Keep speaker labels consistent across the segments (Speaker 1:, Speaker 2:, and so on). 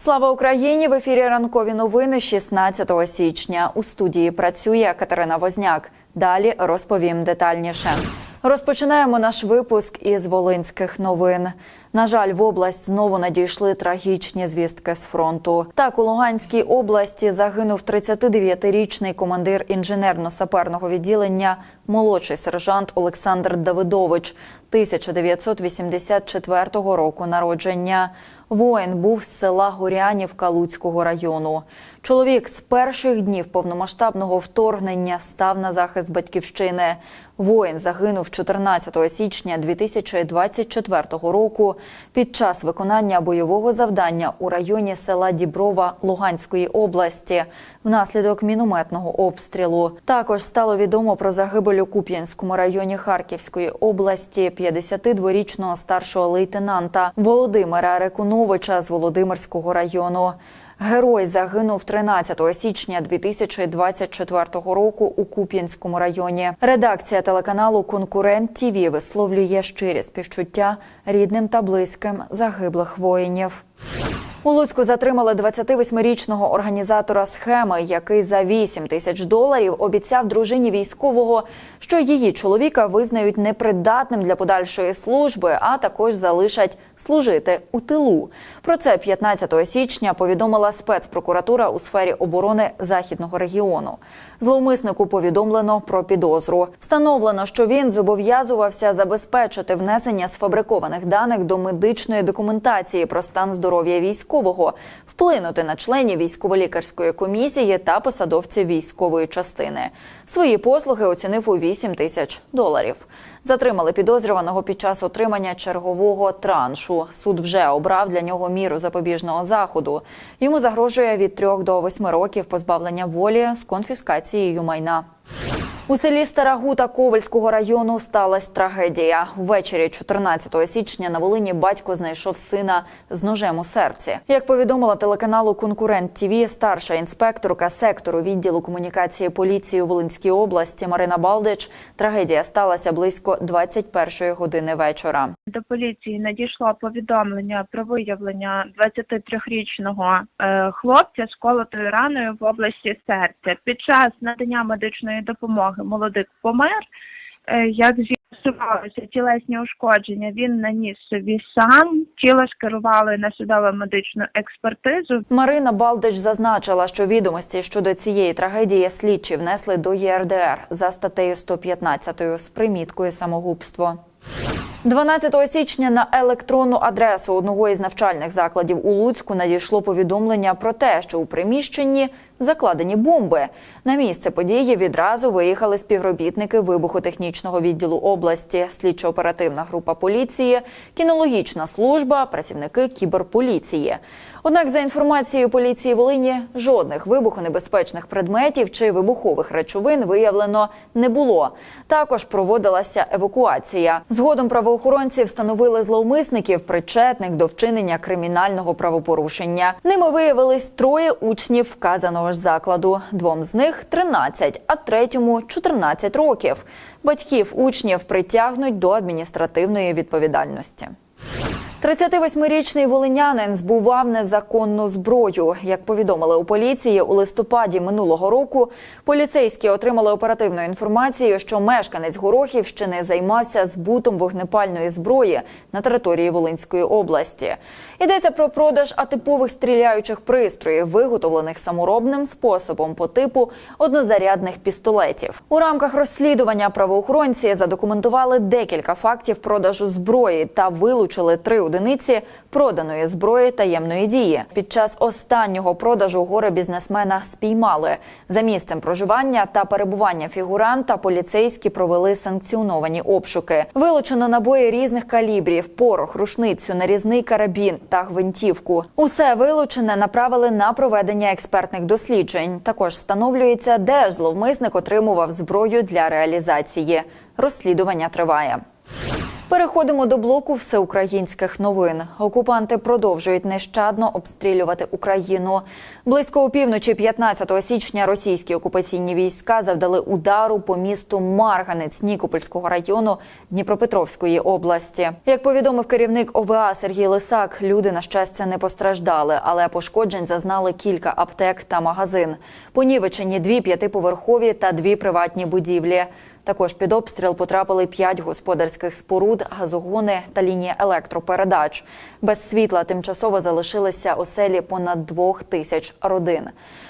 Speaker 1: Слава Україні! В ефірі ранкові новини 16 січня. У студії працює Катерина Возняк. Далі розповім детальніше. Розпочинаємо наш випуск із волинських новин. На жаль, в область знову надійшли трагічні звістки з фронту. Так, у Луганській області загинув 39-річний командир інженерно-саперного відділення, молодший сержант Олександр Давидович, 1984 року народження. Воїн був з села Горянівка Луцького району. Чоловік з перших днів повномасштабного вторгнення став на захист батьківщини. Воїн загинув 14 січня 2024 року під час виконання бойового завдання у районі села Діброва Луганської області внаслідок мінометного обстрілу. Також стало відомо про загибель у Куп'янському районі Харківської області 52-річного старшого лейтенанта Володимира Рекуновича з Володимирського району. Герой загинув 13 січня 2024 року у Куп'янському районі. Редакція телеканалу Конкурент ТІВІ висловлює щирі співчуття рідним та близьким загиблих воїнів. У Луцьку затримали 28-річного організатора схеми, який за 8 тисяч доларів обіцяв дружині військового, що її чоловіка визнають непридатним для подальшої служби, а також залишать служити у тилу. Про це 15 січня повідомила спецпрокуратура у сфері оборони західного регіону. Зловмиснику повідомлено про підозру. Встановлено, що він зобов'язувався забезпечити внесення сфабрикованих даних до медичної документації про стан здоров'я військового, вплинути на членів військово-лікарської комісії та посадовців військової частини. Свої послуги оцінив у 8 тисяч доларів. Затримали підозрюваного під час отримання чергового траншу. Суд вже обрав для нього міру запобіжного заходу. Йому загрожує від 3 до 8 років позбавлення волі з конфіскацією майна. У селі Стара Гута Ковальського району сталася трагедія. Ввечері 14 січня на Волині батько знайшов сина з ножем у серці. Як повідомила телеканалу Конкурент ТІВІ, старша інспекторка сектору відділу комунікації поліції у Волинській області Марина Балдич, трагедія сталася близько 21 години вечора.
Speaker 2: До поліції надійшло повідомлення про виявлення 23-річного е, хлопця з колотою раною в області серця. Під час надання медичної допомоги молодик помер. Е, Як з'ясувалося тілесні ушкодження, він наніс собі сам. Тіло скерували на судову медичну експертизу.
Speaker 1: Марина Балдич зазначила, що відомості щодо цієї трагедії слідчі внесли до ЄРДР за статтею 115 з приміткою самогубство. 12 січня на електронну адресу одного із навчальних закладів у Луцьку надійшло повідомлення про те, що у приміщенні закладені бомби. На місце події відразу виїхали співробітники вибухотехнічного відділу області, слідчо-оперативна група поліції, кінологічна служба, працівники кіберполіції. Однак, за інформацією поліції Волині, жодних вибухонебезпечних предметів чи вибухових речовин виявлено не було. Також проводилася евакуація. Згодом правоохоронці встановили зловмисників, причетних до вчинення кримінального правопорушення. Ними виявились троє учнів вказаного ж закладу. Двом з них 13, а третьому 14 років. Батьків учнів притягнуть до адміністративної відповідальності. 38-річний волинянин збував незаконну зброю. Як повідомили у поліції, у листопаді минулого року поліцейські отримали оперативну інформацію, що мешканець Горохівщини займався збутом вогнепальної зброї на території Волинської області. Йдеться про продаж атипових стріляючих пристроїв, виготовлених саморобним способом по типу однозарядних пістолетів. У рамках розслідування правоохоронці задокументували декілька фактів продажу зброї та вилучили три одиниці проданої зброї таємної дії. Під час останнього продажу горе бізнесмена спіймали за місцем проживання та перебування фігуранта. Поліцейські провели санкціоновані обшуки. Вилучено набої різних калібрів, порох, рушницю, нарізний карабін та гвинтівку. Усе вилучене направили на проведення експертних досліджень. Також встановлюється, де зловмисник отримував зброю для реалізації. Розслідування триває. Переходимо до блоку всеукраїнських новин. Окупанти продовжують нещадно обстрілювати Україну. Близько опівночі 15 січня російські окупаційні війська завдали удару по місту Марганець Нікопольського району Дніпропетровської області. Як повідомив керівник ОВА Сергій Лисак, люди на щастя не постраждали, але пошкоджень зазнали кілька аптек та магазин. Понівечені дві п'ятиповерхові та дві приватні будівлі. Також під обстріл потрапили п'ять господарських споруд, газогони та лінії електропередач. Без світла тимчасово залишилися оселі понад двох тисяч родин.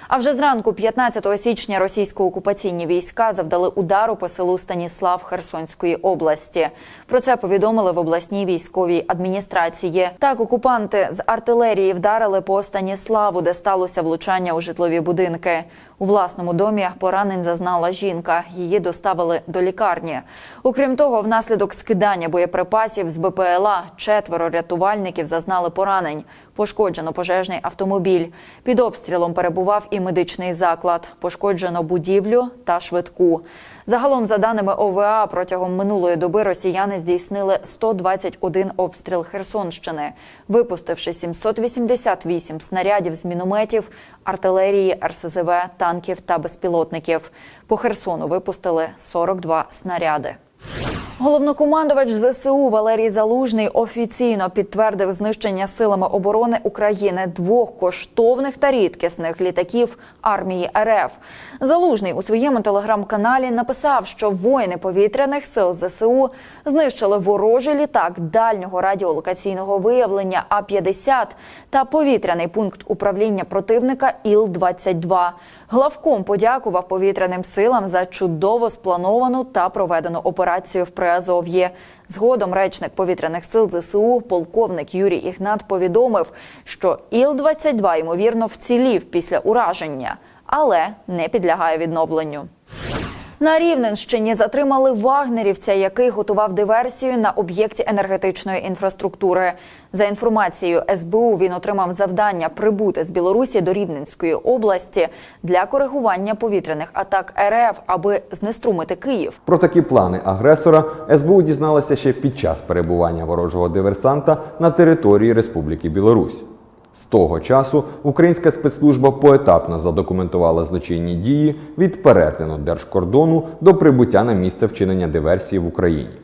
Speaker 1: А вже зранку, 15 січня, російсько-окупаційні війська завдали удару по селу Станіслав Херсонської області. Про це повідомили в обласній військовій адміністрації. Так, окупанти з артилерії вдарили по Станіславу, де сталося влучання у житлові будинки. У власному домі поранень зазнала жінка. Її доставили до лікарні. Окрім того, внаслідок скидання боєприпасів з БПЛА четверо рятувальників зазнали поранень. Пошкоджено пожежний автомобіль. Під обстрілом перебував і медичний заклад. Пошкоджено будівлю та швидку. Загалом, за даними ОВА, протягом минулої доби росіяни здійснили 121 обстріл Херсонщини, випустивши 788 снарядів з мінометів, артилерії, РСЗВ, танків та безпілотників. По Херсону випустили 42 снаряди. Головнокомандувач ЗСУ Валерій Залужний офіційно підтвердив знищення силами оборони України двох коштовних та рідкісних літаків армії РФ. Залужний у своєму телеграм-каналі написав, що воїни повітряних сил ЗСУ знищили ворожий літак дальнього радіолокаційного виявлення А 50 та повітряний пункт управління противника Іл-22. Главком подякував повітряним силам за чудово сплановану та проведену операцію в Приазов'ї. Згодом речник повітряних сил ЗСУ, полковник Юрій Ігнат, повідомив, що Іл-22, ймовірно, вцілів після ураження, але не підлягає відновленню. На Рівненщині затримали вагнерівця, який готував диверсію на об'єкті енергетичної інфраструктури. За інформацією СБУ, він отримав завдання прибути з Білорусі до Рівненської області для коригування повітряних атак РФ, аби знеструмити Київ.
Speaker 3: Про такі плани агресора СБУ дізналася ще під час перебування ворожого диверсанта на території Республіки Білорусь. З того часу українська спецслужба поетапно задокументувала злочинні дії від перетину держкордону до прибуття на місце вчинення диверсії в Україні.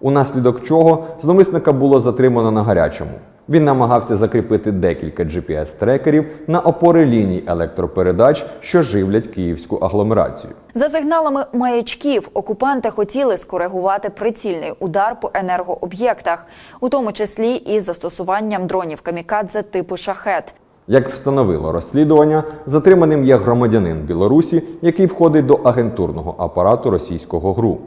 Speaker 3: Унаслідок чого зловисника було затримано на гарячому. Він намагався закріпити декілька GPS-трекерів на опори ліній електропередач, що живлять київську агломерацію.
Speaker 1: За сигналами маячків окупанти хотіли скоригувати прицільний удар по енергооб'єктах, у тому числі із застосуванням дронів камікадзе типу шахет.
Speaker 3: Як встановило розслідування, затриманим є громадянин Білорусі, який входить до агентурного апарату російського ГРУ.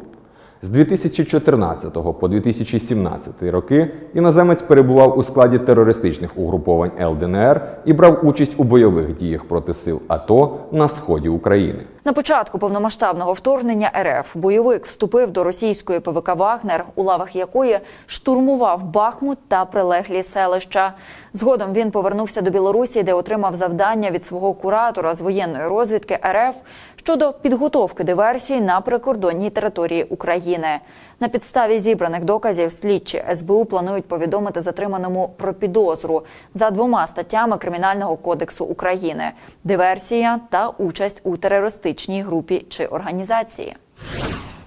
Speaker 3: З 2014 по 2017 роки іноземець перебував у складі терористичних угруповань ЛДНР і брав участь у бойових діях проти сил АТО на сході України.
Speaker 1: На початку повномасштабного вторгнення РФ бойовик вступив до російської ПВК Вагнер, у лавах якої штурмував Бахмут та прилеглі селища. Згодом він повернувся до Білорусі, де отримав завдання від свого куратора з воєнної розвідки РФ щодо підготовки диверсій на прикордонній території України. На підставі зібраних доказів слідчі СБУ планують повідомити затриманому про підозру за двома статтями Кримінального кодексу України: диверсія та участь у терористичній групі чи організації.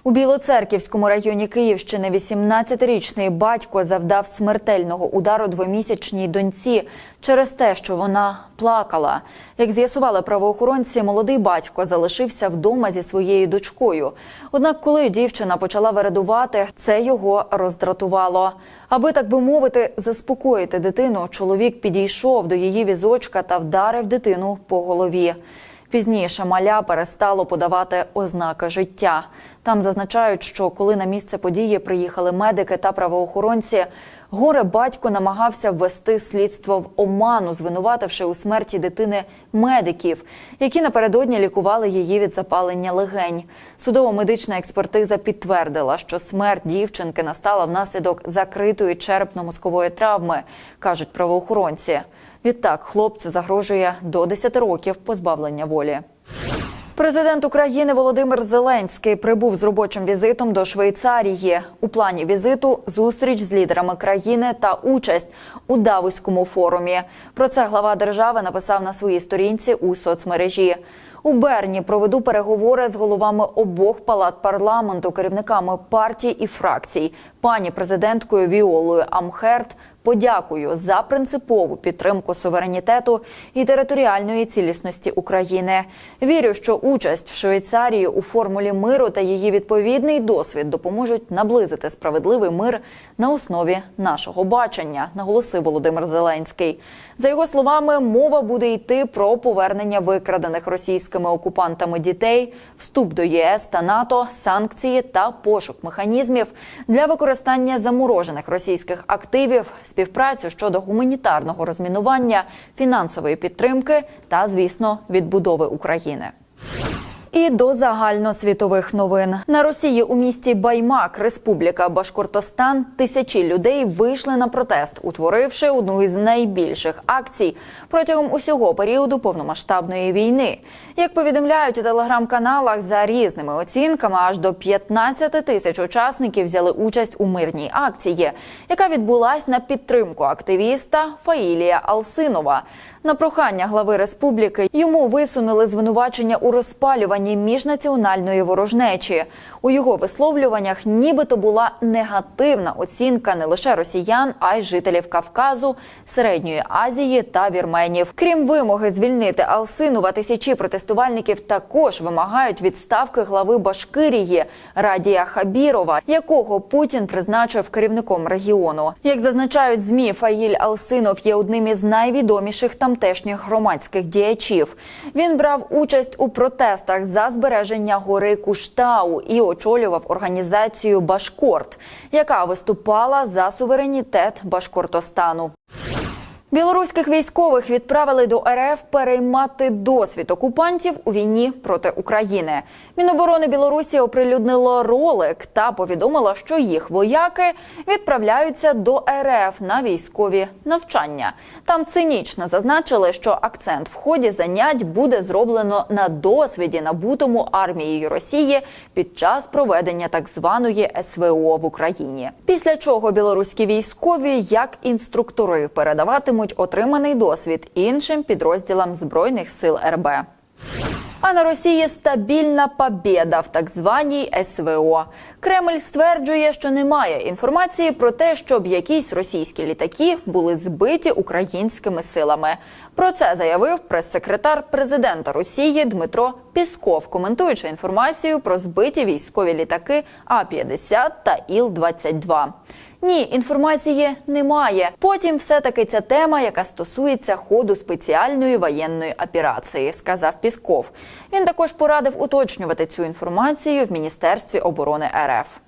Speaker 1: У Білоцерківському районі Київщини 18-річний батько завдав смертельного удару двомісячній доньці через те, що вона плакала. Як з'ясували правоохоронці, молодий батько залишився вдома зі своєю дочкою. Однак, коли дівчина почала вередувати, це його роздратувало. Аби так би мовити, заспокоїти дитину, чоловік підійшов до її візочка та вдарив дитину по голові. Пізніше маля перестало подавати ознаки життя. Там зазначають, що коли на місце події приїхали медики та правоохоронці, горе батько намагався ввести слідство в оману, звинувативши у смерті дитини медиків, які напередодні лікували її від запалення легень. Судово-медична експертиза підтвердила, що смерть дівчинки настала внаслідок закритої черепно-мозкової травми, кажуть правоохоронці. Відтак хлопцю загрожує до 10 років позбавлення волі. Президент України Володимир Зеленський прибув з робочим візитом до Швейцарії. У плані візиту зустріч з лідерами країни та участь у Давоському форумі. Про це глава держави написав на своїй сторінці у соцмережі. У Берні проведу переговори з головами обох палат парламенту, керівниками партій і фракцій, пані президенткою Віолою Амхерт. Подякую за принципову підтримку суверенітету і територіальної цілісності України. Вірю, що участь в Швейцарії у формулі миру та її відповідний досвід допоможуть наблизити справедливий мир на основі нашого бачення, наголосив Володимир Зеленський. За його словами, мова буде йти про повернення викрадених російськими окупантами дітей, вступ до ЄС та НАТО, санкції та пошук механізмів для використання заморожених російських активів, співпрацю щодо гуманітарного розмінування, фінансової підтримки та, звісно, відбудови України. І до загальносвітових новин на Росії у місті Баймак, Республіка Башкортостан, тисячі людей вийшли на протест, утворивши одну із найбільших акцій протягом усього періоду повномасштабної війни. Як повідомляють у телеграм-каналах, за різними оцінками, аж до 15 тисяч учасників взяли участь у мирній акції, яка відбулась на підтримку активіста Фаїлія Алсинова. На прохання глави республіки йому висунули звинувачення у розпалюванні міжнаціональної ворожнечі. У його висловлюваннях нібито була негативна оцінка не лише росіян, а й жителів Кавказу, Середньої Азії та вірменів. Крім вимоги звільнити Алсинова, тисячі протестувальників також вимагають відставки глави Башкирії Радія Хабірова, якого Путін призначив керівником регіону. Як зазначають змі, Фаїль Алсинов є одним із найвідоміших тамтешніх громадських діячів. Він брав участь у протестах за збереження гори Куштау і очолював організацію Башкорт, яка виступала за суверенітет Башкортостану. Білоруських військових відправили до РФ переймати досвід окупантів у війні проти України. Міноборони Білорусі оприлюднило ролик та повідомило, що їх вояки відправляються до РФ на військові навчання. Там цинічно зазначили, що акцент в ході занять буде зроблено на досвіді, набутому армією Росії під час проведення так званої СВО в Україні. Після чого білоруські військові, як інструктори, передаватимуть отриманий досвід іншим підрозділам збройних сил РБ. А на Росії стабільна побєда в так званій СВО. Кремль стверджує, що немає інформації про те, щоб якісь російські літаки були збиті українськими силами. Про це заявив прес-секретар президента Росії Дмитро Пісков, коментуючи інформацію про збиті військові літаки А-50 та Іл-22. Ні, інформації немає. Потім все таки ця тема, яка стосується ходу спеціальної воєнної операції, сказав Пісков. Він також порадив уточнювати цю інформацію в Міністерстві оборони РФ.